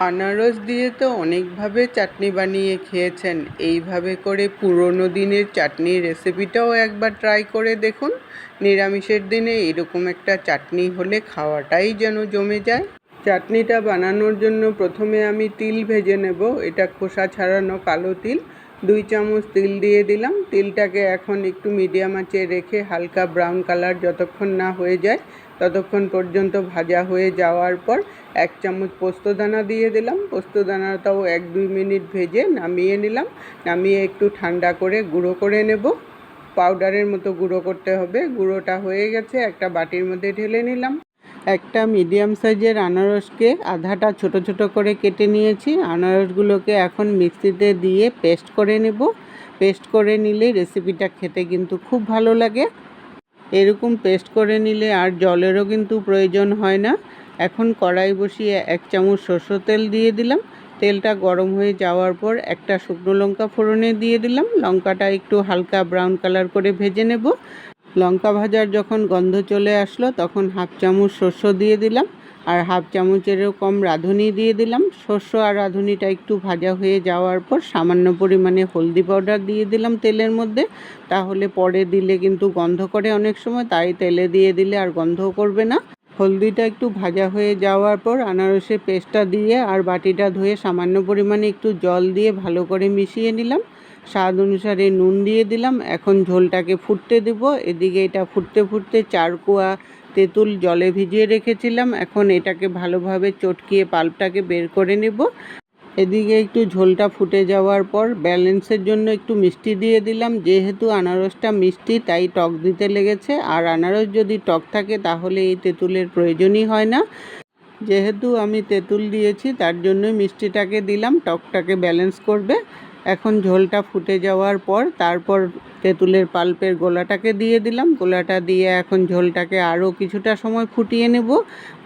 আনারস দিয়ে তো অনেকভাবে চাটনি বানিয়ে খেয়েছেন। এইভাবে করে পুরনো দিনের চাটনির রেসিপিটাও একবার ট্রাই করে দেখুন। নিরামিষের দিনে এরকম একটা চাটনি হলে খাওয়াটাই যেন জমে যায়। চাটনিটা বানানোর জন্য প্রথমে আমি তিল ভেজে নেব। এটা খোসা ছাড়ানো কালো তিল। দুই চামচ তিল দিয়ে দিলাম। তিলটাকে এখন একটু মিডিয়াম আঁচে রেখে হালকা ব্রাউন কালার যতক্ষণ না হয়ে যায় ততক্ষণ পর্যন্ত ভাজা হয়ে যাওয়ার পর এক চামচ পোস্তদানা দিয়ে দিলাম। পোস্তদানাটাও এক দুই মিনিট ভেজে নামিয়ে নিলাম। নামিয়ে একটু ঠান্ডা করে গুঁড়ো করে নেব। পাউডারের মতো গুঁড়ো করতে হবে। গুঁড়োটা হয়ে গেছে, একটা বাটির মধ্যে ঢেলে নিলাম। একটা মিডিয়াম সাইজের আনারসকে আধাটা ছোট ছোট করে কেটে নিয়েছি। আনারসগুলোকে এখন মিক্সিতে দিয়ে পেস্ট করে নেব। পেস্ট করে নিলে রেসিপিটা খেতে কিন্তু খুব ভালো লাগে। এরকম পেস্ট করে নিলে আর জলেরও কিন্তু প্রয়োজন হয় না। এখন কড়াই বসিয়ে এক চামচ সরষের তেল দিয়ে দিলাম। তেলটা গরম হয়ে যাওয়ার পর একটা শুকনো লঙ্কা ফোড়নে দিয়ে দিলাম। লঙ্কাটা একটু হালকা ব্রাউন কালার করে ভেজে নেব। লঙ্কা ভাজার যখন গন্ধ চলে আসলো, তখন হাফ চামচ শস্য দিয়ে দিলাম আর হাফ চামচেরও কম রাঁধুনি দিয়ে দিলাম। শস্য আর রাঁধুনিটা একটু ভাজা হয়ে যাওয়ার পর সামান্য পরিমাণে হলদি পাউডার দিয়ে দিলাম তেলের মধ্যে। তাহলে পরে দিলে কিন্তু গন্ধ করে অনেক সময়, তাই তেলে দিয়ে দিলে আর গন্ধও করবে না। হলদিটা একটু ভাজা হয়ে যাওয়ার পর আনারসের পেস্টটা দিয়ে আর বাটিটা ধুয়ে সামান্য পরিমাণে একটু জল দিয়ে ভালো করে মিশিয়ে নিলাম। স্বাদ অনুসারে নুন দিয়ে দিলাম। এখন ঝোলটাকে ফুটতে দেব। এদিকে এটা ফুটতে ফুটতে চার কুয়া তেঁতুল জলে ভিজিয়ে রেখেছিলাম। এখন এটাকে ভালোভাবে চটকিয়ে পাল্পটাকে বের করে নেব। এদিকে একটু ঝোলটা ফুটে যাওয়ার পর ব্যালেন্সের জন্য একটু মিষ্টি দিয়ে দিলাম। যেহেতু আনারসটা মিষ্টি, তাই টক দিতে লেগেছে। আর আনারস যদি টক থাকে, তাহলে এই তেঁতুলের প্রয়োজনই হয় না। যেহেতু আমি তেঁতুল দিয়েছি, তার জন্য মিষ্টিটাকে দিলাম। টকটাকে ব্যালেন্স করবে। এখন ঝোলটা ফুটে যাওয়ার পর তারপর তেঁতুলের পাল্পের গোলাটাকে দিয়ে দিলাম। গোলাটা দিয়ে এখন ঝোলটাকে আরও কিছুটা সময় ফুটিয়ে নেব।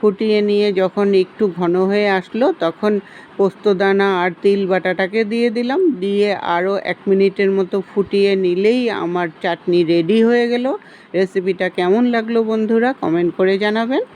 ফুটিয়ে নিয়ে যখন একটু ঘন হয়ে আসলো তখন পোস্তদানা আর তিল বাটাটাকে দিয়ে দিলাম। দিয়ে আরও এক মিনিটের মতো ফুটিয়ে নিলেই আমার চাটনি রেডি হয়ে গেল। রেসিপিটা কেমন লাগল বন্ধুরা কমেন্ট করে জানাবেন।